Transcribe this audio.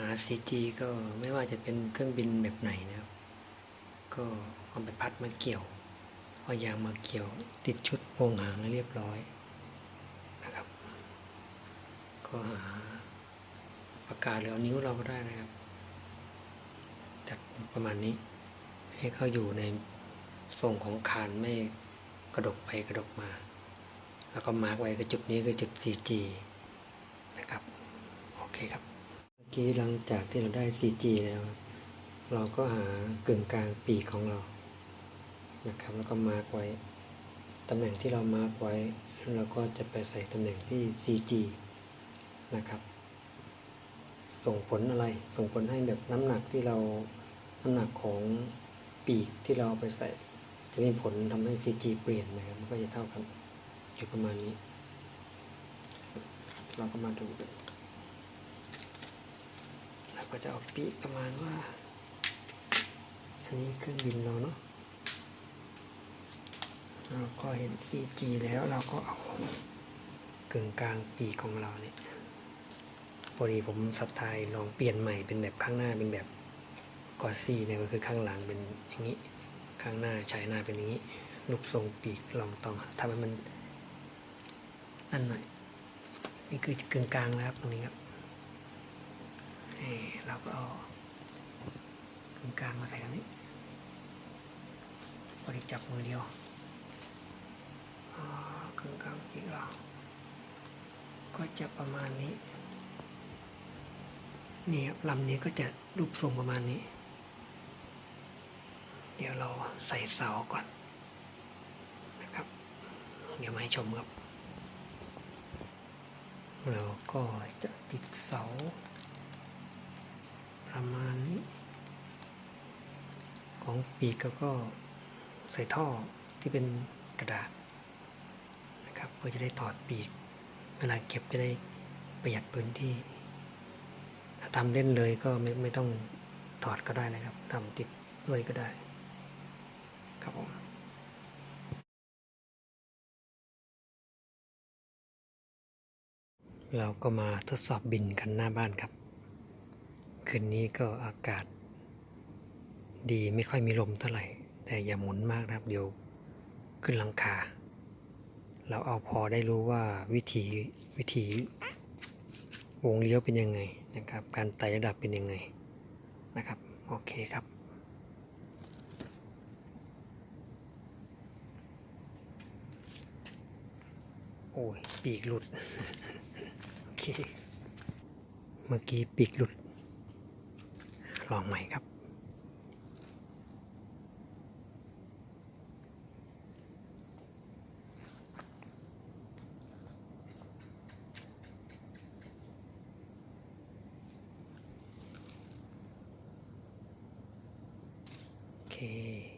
หา CG ก็ไม่ว่าจะเป็นเครื่องบินแบบไหนนะครับ ก็เอาใบพัดมาเกี่ยวเอายางมาเกี่ยวติดชุดโปรงหางให้เรียบร้อยนะครับ ก็หาปากกาหรือเอานิ้วเราก็ได้นะครับจัดประมาณนี้ ให้เขาอยู่ในทรงของคานไม่กระดกไปกระดกมา แล้วก็มาร์กไว้ก็จุดนี้คือจุด CG นะครับ โอเคครับ กี้หลังจากที่เราได้ CG แล้วเราก็หากึ่งกลางปีกของเรานะครับ แล้วก็มาร์กไว้ตำแหน่งที่เรามาร์กไว้เราก็จะไปใส่ตำแหน่งที่ CG นะครับ ส่งผลอะไรส่งผลให้แบบน้ำหนักที่เราน้ำหนักของปีกที่เราไปใส่ จะมีผลทำให้ CG เปลี่ยนนะครับมันก็จะเท่ากันอยู่ประมาณนี้ เราก็มาดูดู ก็จะเอาปีประมาณว่า อันนี้เครื่องบินเราเนาะเราก็เห็น CG แล้วเราก็เอากึ่งกลางปีของเราเนี่ยพอดีผมสไตล์ลองเปลี่ยนใหม่เป็นแบบข้างหน้าเป็นแบบกอซี่เนี่ยก็คือข้างหลังเป็นอย่างนี้ ข้างหน้าฉายหน้าเป็นอย่างนี้รูปทรงปีกลองต้องทำให้มันนั่นหน่อยนี่คือกึ่งกลางนะครับตรงนี้ครับ นี่เราก็เอากึ่งกลางมาใส่ตรงนี้พอดีจับมือเดียวอ๋อกึ่งกลางปีกเรา ก็จะประมาณนี้นี่ครับลำนี้ก็จะรูปทรงประมาณนี้ เดี๋ยวเราใส่เสาก่อนนะครับ เดี๋ยวมาให้ชมครับเราก็จะติดเสา ประมาณนี้ ของปีกก็ใส่ท่อที่เป็นกระดาษนะครับเพื่อจะได้ถอดปีก เวลาเก็บจะได้ประหยัดพื้นที่ ถ้าทำเล่นเลยก็ไม่ไม่ต้องถอดก็ได้นะครับทำติดเลยก็ได้ ครับผมเราก็มาทดสอบบินกันหน้าบ้านครับ คืนนี้ก็อากาศ ดีไม่ค่อยมีลมเท่าไหร่ แต่อย่าหมุนมากนะครับ เดี๋ยวขึ้นหลังคา เราเอาพอได้รู้ว่าวิธีวิธีวงเลี้ยวเป็นยังไงนะครับ การไต่ระดับเป็นยังไงนะครับ โอเคครับโอ้ยปีกหลุด โอเค เมื่อกี้ปีกหลุด ลองใหม่ครับ โอเค